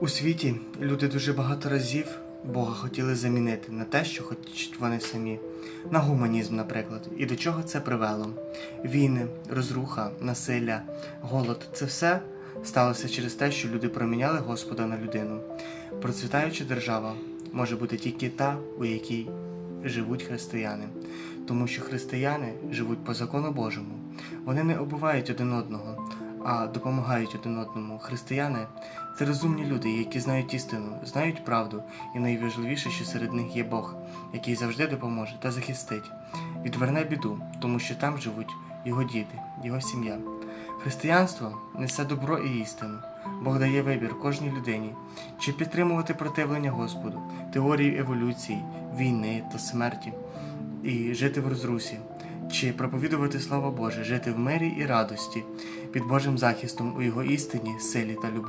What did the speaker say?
У світі люди дуже багато разів Бога хотіли замінити на те, що хочуть вони самі, на гуманізм, наприклад. І до чого це привело? Війни, розруха, насилля, голод це все сталося через те, що люди проміняли Господа на людину. Процвітаюча держава може бути тільки та, у якій живуть християни, тому що християни живуть по закону Божому. Вони не обувають один одного, а допомагають один одному. Християни це розумні люди, які знають істину, знають правду, і найважливіше, що серед них є Бог, який завжди допоможе та захистить, відверне біду, тому що там живуть його діти, його сім'я. Християнство несе добро і істину. Бог дає вибір кожній людині, чи підтримувати противлення Господу, теорії еволюції, війни та смерті, і жити в розрусі, чи проповідувати Слово Боже, жити в мирі і радості під Божим захистом у Його істині, силі та любові.